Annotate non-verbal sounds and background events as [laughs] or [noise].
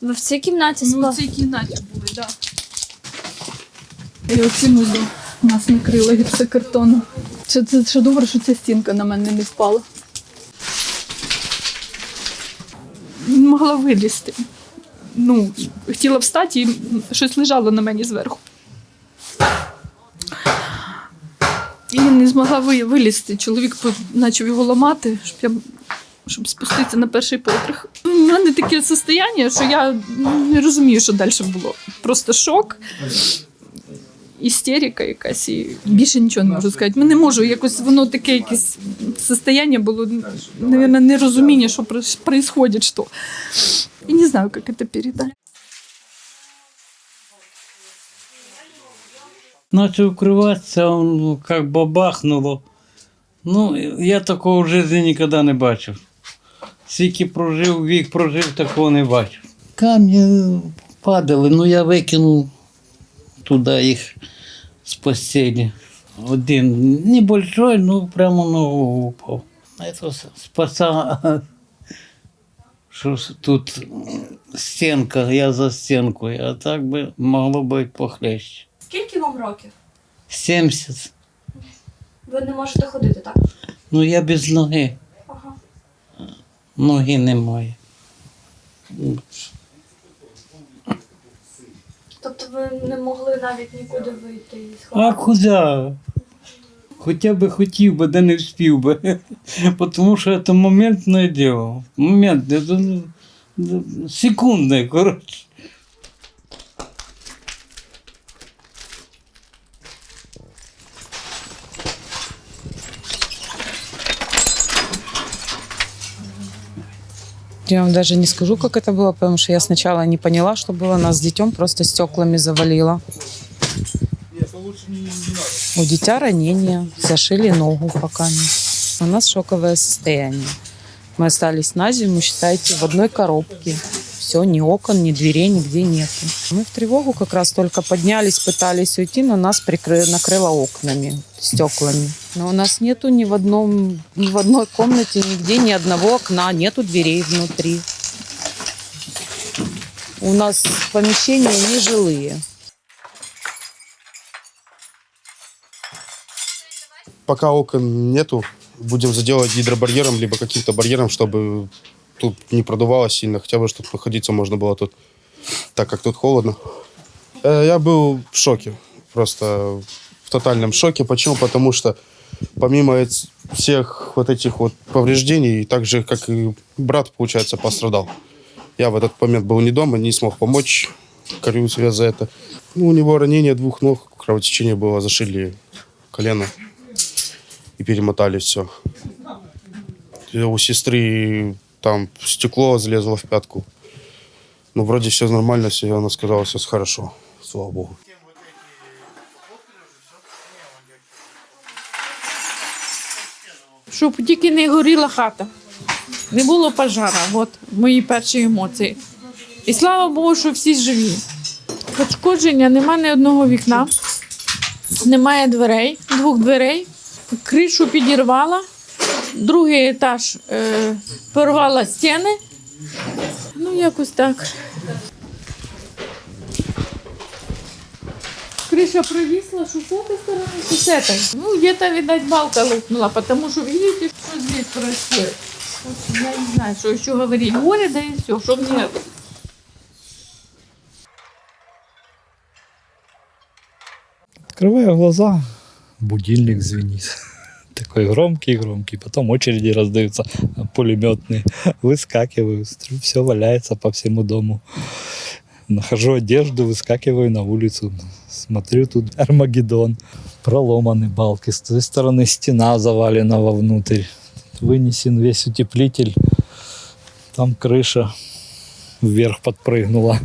Ви в цій кімнаті Ми спали? в цій кімнаті були, так. Да. І оцим ось нас накрило гіпсокартоном. Це, це, це добре, що ця стінка на мене не впала. Не Могла вилізти. Ну, хотіла встати і щось лежало на мені зверху. І не змогла ви- вилізти. Чоловік по- почав його ламати, щоб я щоб спуститися на перший поверх. У мене таке состояння, що я не розумію, що далі було. Просто шок, істерика якась, і більше нічого не можу сказати. Ми не можу, якось воно таке якесь состояння було, мабуть, нерозуміння, що відбувається, що. І не знаю, як це передати. Начал укрываться, он как бабахнуло. Ну, я такого в житті ніколи не бачив. Скільки прожив, вік прожив, такого не бачив. Камні падали, ну я викинув туди їх з постелі. Один небольшой, ну прямо ногу упав. Это спаса, що ж тут стінка, я за стінкою, а так би могло бути похлеще. Скільки вам років? 70. Ви не можете ходити, так? Ну я без ноги. Ноги немає. Тобто ви не могли навіть нікуди вийти і А куди? Хоча би хотів би, да не встиг би. [laughs] Тому що це моментне діло. Момент, це, ну, ну, секундне, коротше. Я вам даже не скажу, как это было, потому что я сначала не поняла, что было. Нас с детем просто стеклами завалило. У дитя ранение, зашили ногу пока. У нас шоковое состояние. Мы остались на зиму, считайте, в одной коробке. Все, ни окон, ни дверей, нигде нет. Мы в тревогу как раз только поднялись, пытались уйти, но нас прикры... накрыло окнами, стеклами. Но у нас нету ни в, одном, ни в одной комнате, нигде ни одного окна, нету дверей внутри. У нас помещения нежилые. Пока окон нету, будем заделать гидробарьером, либо каким-то барьером, чтобы тут не продувало сильно, хотя бы, чтобы находиться можно было тут, так как тут холодно. Э, Я был в шоке, просто в тотальном шоке. Почему? Потому что помимо всех вот этих вот повреждений, так же, как и брат, получается, пострадал. Я в этот момент был не дома, не смог помочь, корю себя за это. Ну, у него ранение двух ног, кровотечение было, зашили колено и перемотали все. У сестры там стекло залезло в пятку. Ну, вроде все нормально, все, она сказала, все хорошо, слава богу. Щоб тільки не горіла хата. Не було пожара. От мої перші емоції. І слава Богу, що всі живі. Пошкодження немає ні одного вікна, немає дверей, двох дверей. Кришу підірвала, другий етаж е, порвала стіни. Ну, якось так. Крыша провисла, что с этой стороны, что с этой. Ну, где-то, видать, балка лопнула, потому что видите, что здесь происходит. Вот Я не знаю, что еще говорить. Горе, да и все, что мне... Открываю глаза, будильник звенит. Такой громкий-громкий. Потом очереди раздаются пулеметные. Выскакиваю, все валяется по всему дому. Нахожу одежду, выскакиваю на улицу. Смотрю, тут Армагеддон. Проломаны балки. С той стороны стена завалена вовнутрь. Вынесен весь утеплитель. Там крыша вверх подпрыгнула.